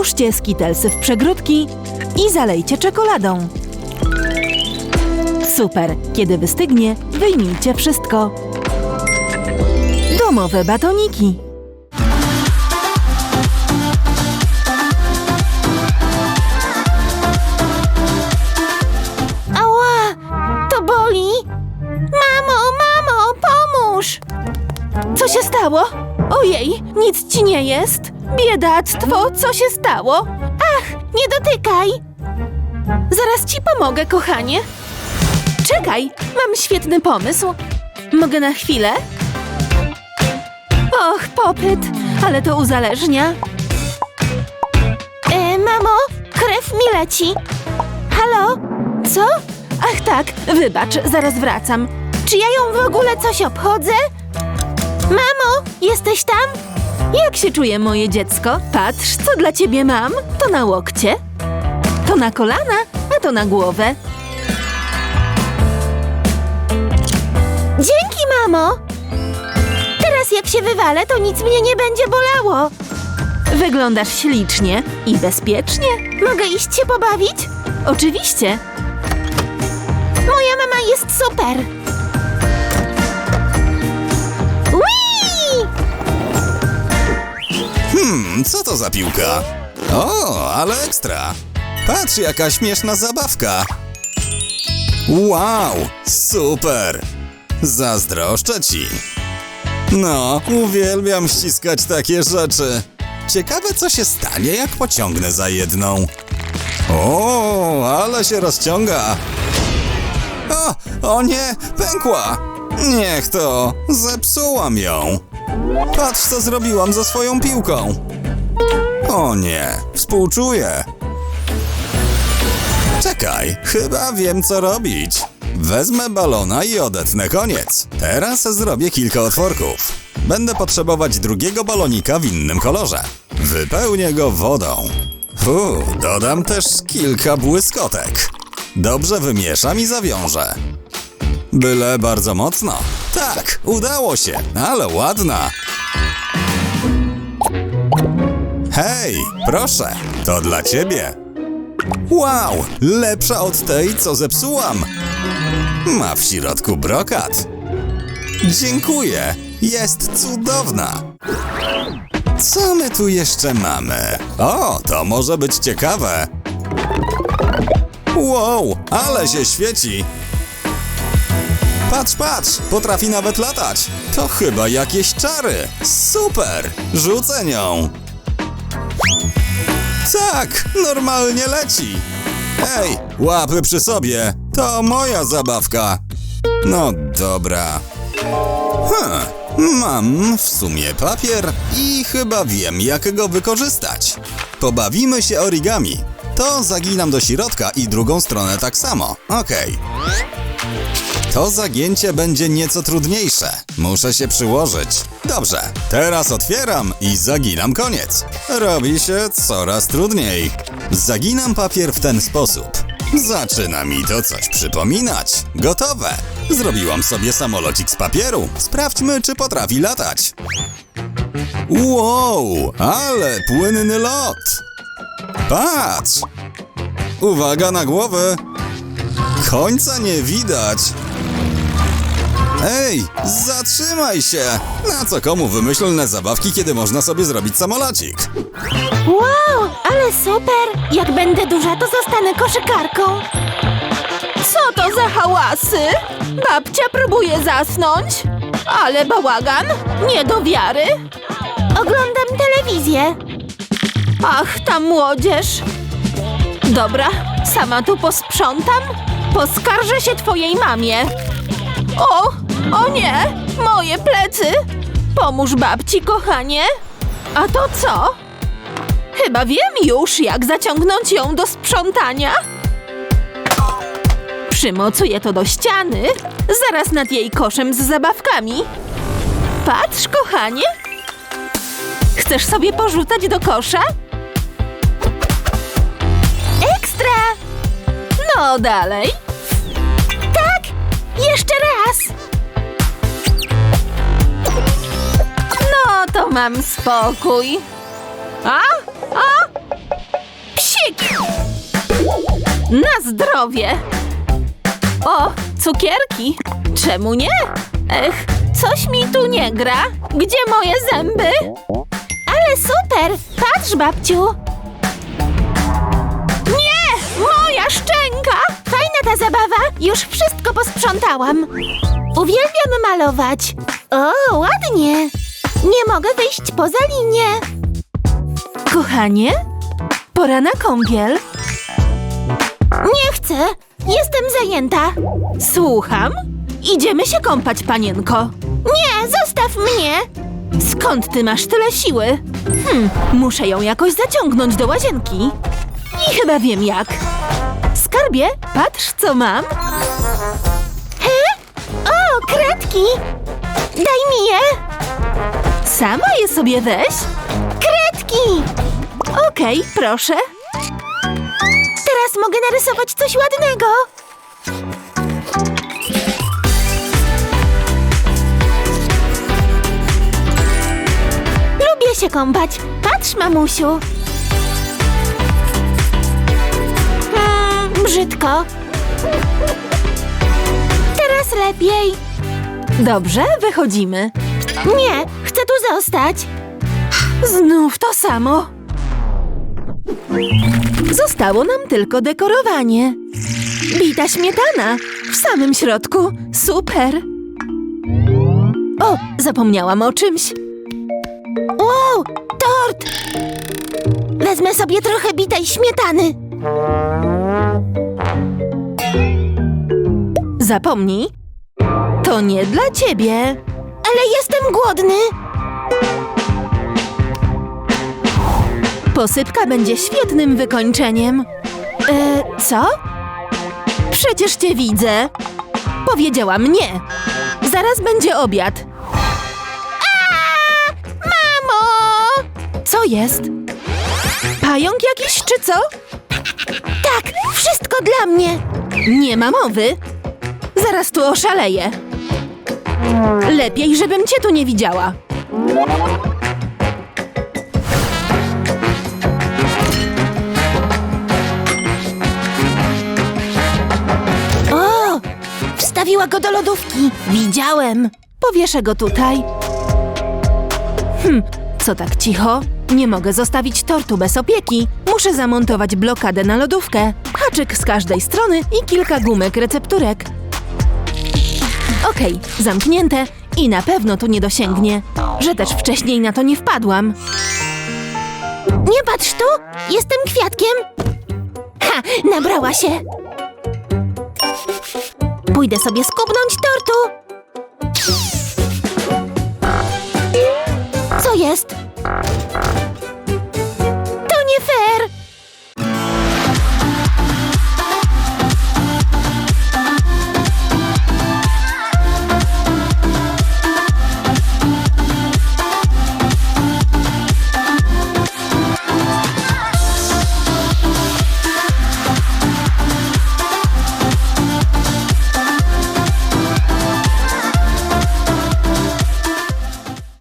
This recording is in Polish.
Włóżcie skitelsy w przegródki i zalejcie czekoladą. Super! Kiedy wystygnie, wyjmijcie wszystko. Domowe batoniki. Ała! To boli? Mamo, mamo, pomóż! Co się stało? Ojej, nic ci nie jest? Biedactwo, co się stało? Ach, nie dotykaj! Zaraz ci pomogę, kochanie. Czekaj, mam świetny pomysł. Mogę na chwilę? Och, popyt, ale to uzależnia. E, mamo, krew mi leci. Halo? Co? Ach tak, wybacz, zaraz wracam. Czy ja ją w ogóle coś obchodzę? Mamo, jesteś tam? Jak się czuje moje dziecko? Patrz, co dla ciebie mam. To na łokcie, to na kolana, a to na głowę. Dzięki, mamo! Teraz jak się wywalę, to nic mnie nie będzie bolało. Wyglądasz ślicznie i bezpiecznie. Mogę iść się pobawić? Oczywiście. Moja mama jest super! Co to za piłka? O, ale ekstra. Patrz, jaka śmieszna zabawka. Wow, super. Zazdroszczę ci. No, uwielbiam ściskać takie rzeczy. Ciekawe, co się stanie, jak pociągnę za jedną. O, ale się rozciąga. O, o nie, pękła. Niech to, zepsułam ją. Patrz, co zrobiłam ze swoją piłką. O nie, współczuję. Czekaj, chyba wiem co robić. Wezmę balona i odetnę koniec. Teraz zrobię kilka otworków. Będę potrzebować drugiego balonika w innym kolorze. Wypełnię go wodą. Fu, dodam też kilka błyskotek. Dobrze wymieszam i zawiążę. Byle bardzo mocno. Tak, udało się, ale ładna. Hej, proszę, to dla ciebie. Wow, lepsza od tej, co zepsułam. Ma w środku brokat. Dziękuję, jest cudowna. Co my tu jeszcze mamy? O, to może być ciekawe. Wow, ale się świeci. Patrz, patrz, potrafi nawet latać. To chyba jakieś czary. Super, rzucę nią. Tak, normalnie leci. Ej, łapy przy sobie. To moja zabawka. No dobra. Hm, mam w sumie papier i chyba wiem, jak go wykorzystać. Pobawimy się origami. To zaginam do środka i drugą stronę tak samo. Okej. To zagięcie będzie nieco trudniejsze. Muszę się przyłożyć. Dobrze, teraz otwieram i zaginam koniec. Robi się coraz trudniej. Zaginam papier w ten sposób. Zaczyna mi to coś przypominać. Gotowe. Zrobiłam sobie samolocik z papieru. Sprawdźmy, czy potrafi latać. Wow, ale płynny lot. Patrz. Uwaga na głowę. Końca nie widać. Ej, zatrzymaj się! Na co komu wymyślne zabawki, kiedy można sobie zrobić samolocik? Wow, ale super! Jak będę duża, to zostanę koszykarką. Co to za hałasy? Babcia próbuje zasnąć? Ale bałagan? Nie do wiary? Oglądam telewizję. Ach, ta młodzież. Dobra, sama tu posprzątam. Poskarżę się twojej mamie. O, o nie, moje plecy. Pomóż babci, kochanie. A to co? Chyba wiem już, jak zaciągnąć ją do sprzątania. Przymocuję to do ściany, zaraz nad jej koszem z zabawkami. Patrz, kochanie. Chcesz sobie porzucać do kosza? Ekstra! No dalej. Mam spokój. A? A? Pyk! Na zdrowie! O, cukierki! Czemu nie? Ech, coś mi tu nie gra. Gdzie moje zęby? Ale super! Patrz, babciu! Nie! Moja szczęka! Fajna ta zabawa! Już wszystko posprzątałam. Uwielbiam malować. O, ładnie! Nie mogę wyjść poza linię. Kochanie? Pora na kąpiel. Nie chcę. Jestem zajęta. Słucham? Idziemy się kąpać, panienko. Nie, zostaw mnie! Skąd ty masz tyle siły? Hmm, muszę ją jakoś zaciągnąć do łazienki. I chyba wiem jak. Skarbie, patrz co mam. O, kredki! Daj mi je! Sama je sobie weź. Kredki! Okej, proszę. Teraz mogę narysować coś ładnego. Lubię się kąpać. Patrz, mamusiu. Hmm, brzydko. Teraz lepiej. Dobrze, wychodzimy. Nie, chcę tu zostać. Znów to samo. Zostało nam tylko dekorowanie. Bita śmietana w samym środku. Super. O, zapomniałam o czymś. Wow, tort! Wezmę sobie trochę bitej śmietany. Zapomnij. To nie dla ciebie. Ale jestem głodny. Posypka będzie świetnym wykończeniem. E, co? Przecież cię widzę. Powiedziałam nie. Zaraz będzie obiad. Mamo! Co jest? Pająk jakiś czy co? Tak, wszystko dla mnie. Nie ma mowy. Zaraz tu oszaleję. Lepiej, żebym cię tu nie widziała. O! Wstawiła go do lodówki. Widziałem. Powieszę go tutaj. Hm, co tak cicho? Nie mogę zostawić tortu bez opieki. Muszę zamontować blokadę na lodówkę. Haczyk z każdej strony i kilka gumek recepturek. Okej, zamknięte i na pewno tu nie dosięgnie. Że też wcześniej na to nie wpadłam. Nie patrz tu, jestem kwiatkiem. Ha, nabrała się. Pójdę sobie skubnąć tortu. Co jest?